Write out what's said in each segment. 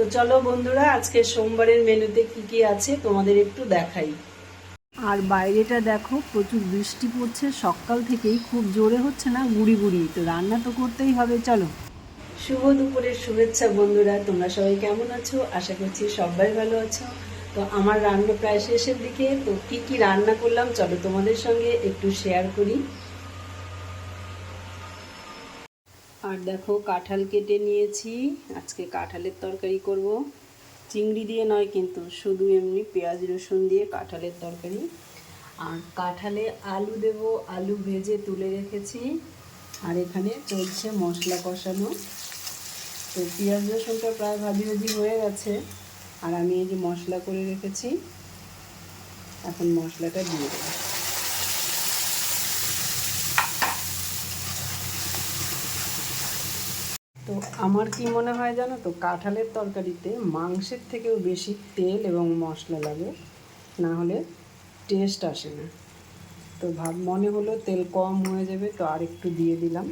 তো চলো বন্ধুরা আজকে সোমবারের মেনুতে কি কি আছে তোমাদের একটু দেখাই। আর বাইরেটা দেখো প্রচুর বৃষ্টি পড়ছে সকাল থেকেই খুব জোরে হচ্ছে না গুড়ি গুড়ি। তো রান্না তো করতেই হবে চলো। শুভ দুপুরের শুভেচ্ছা বন্ধুরা তোমরা সবাই কেমন আছো? আশা করছি সবাই ভালো আছো। তো আমার রান্না প্রায় শেষের দিকে তো কি কি রান্না করলাম চলো তোমাদের সঙ্গে একটু শেয়ার করি। আর দেখো কাঁঠাল কেটে নিয়েছি। আজকে কাঁঠালের তরকারি করব। চিংড়ি দিয়ে নয় কিন্তু, শুধু এমনি পেঁয়াজ রসুন দিয়ে কাঁঠালের তরকারি। আর কাঁঠালে আলু দেব, আলু ভেজে তুলে রেখেছি। আর এখানে চলছে মশলা কষানো। তো পেঁয়াজ রসুনটা প্রায় ভাজি ভাজি হয়ে গেছে। আর আমি এই যে মশলা করে রেখেছি, এখন মশলাটা দিয়ে দেবো। তো আমার কি মনে হয় জানো তো, কাঁঠালের তরকারিতে মাংসের থেকেও বেশি তেল এবং মশলা লাগে, না হলে টেস্ট আসে না। তো ভাব, মনে হলো তেল কম হয়ে যাবে, তো আর একটু দিয়ে দিলাম।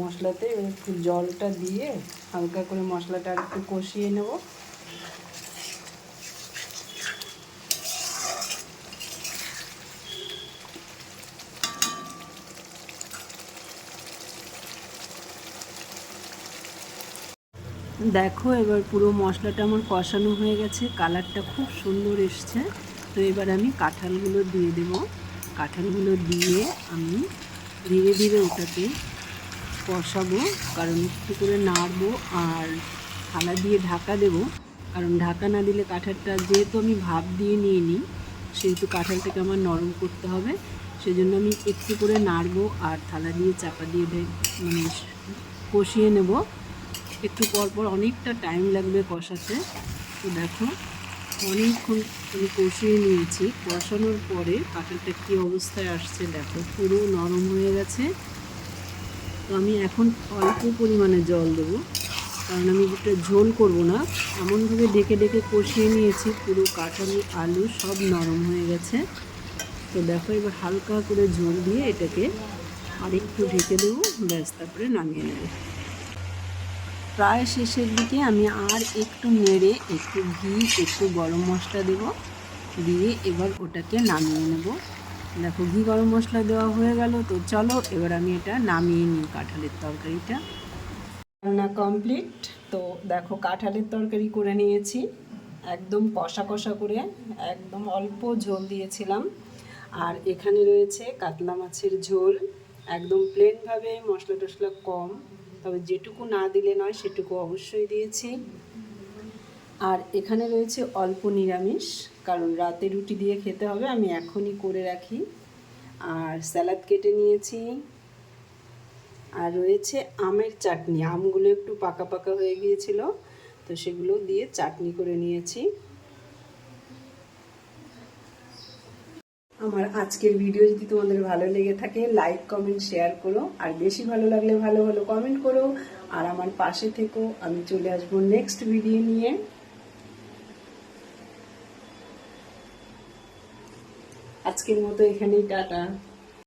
মশলাতে একটু জলটা দিয়ে হালকা করে মশলাটা আর একটু কষিয়ে নেব। দেখো, এবার পুরো মশলাটা আমার কষানো হয়ে গেছে, কালারটা খুব সুন্দর এসছে। তো এবার আমি কাঁঠালগুলো দিয়ে দেব। কাঁঠালগুলো দিয়ে আমি ধীরে ধীরে ওটাকে কষাবো, কারণ একটু করে নাড়বো আর থালা দিয়ে ঢাকা দেব। কারণ ঢাকা না দিলে কাঁঠালটা যেহেতু আমি ভাপ দিয়ে নিয়ে নিই সেহেতু কাঁঠালটাকে আমার নরম করতে হবে। সেজন্য আমি একটু করে নাড়বো আর থালা দিয়ে চাপা দিয়ে মানে কষিয়ে নেব। একটু পর পর অনেকটা টাইম লাগবে কষাতে। তো দেখো, অনেকক্ষণ আমি কষিয়ে নিয়েছি। কষানোর পরে কাঁঠালটা কী অবস্থায় আসছে দেখো, পুরো নরম হয়ে গেছে। তো আমি এখন অল্প পরিমাণে জল দেবো, কারণ আমি যেটা ঝোল করব না। এমনভাবে ডেকে ডেকে কষিয়ে নিয়েছি, পুরো কাঁঠাল, আলু সব নরম হয়ে গেছে। তো দেখো, এবার হালকা করে ঝোল দিয়ে এটাকে আর একটু ঢেকে দেবো, ব্যাস, তারপরে নামিয়ে নেব। প্রায় শেষের দিকে আমি আর একটু নেড়ে, একটু ঘি, একটু গরম মশলা দেব। দিয়ে এবার ওটাকে নামিয়ে নেব। দেখো ঘি, গরম মশলা দেওয়া হয়ে গেল। তো চলো এবার আমি এটা নামিয়ে নিই কাঁঠালের তরকারিটা। রান্না কমপ্লিট। তো দেখো কাঁঠালের তরকারি করে নিয়েছি। একদম কষা কষা করে, একদম অল্প ঝোল দিয়েছিলাম। আর এখানে রয়েছে কাতলা মাছের ঝোল। একদম প্লেনভাবে মশলা টশলা কম। তবে যেটুকু না দিলে নয়, সেটুকু অবশ্যই দিয়েছি। আর এখানে রয়েছে অল্প নিরামিষ, কারণ রাতে রুটি দিয়ে খেতে হবে, আমি এখনই করে রাখি। আর স্যালাড কেটে নিয়েছি। আর রয়েছে আমের চাটনি, আমগুলো একটু পাকা পাকা হয়ে গিয়েছিল, তো সেগুলো দিয়ে চাটনি করে নিয়েছি। আমার আজকের ভিডিও যদি তোমাদের ভালো লেগে থাকে লাইক কমেন্ট শেয়ার করো। আর বেশি ভালো লাগলে ভালো ভালো কমেন্ট করো। আর আমার পাশে থেকো। আমি চলে আসব নেক্সট ভিডিও নিয়ে। আজকের মতো এখানেই, টাটা।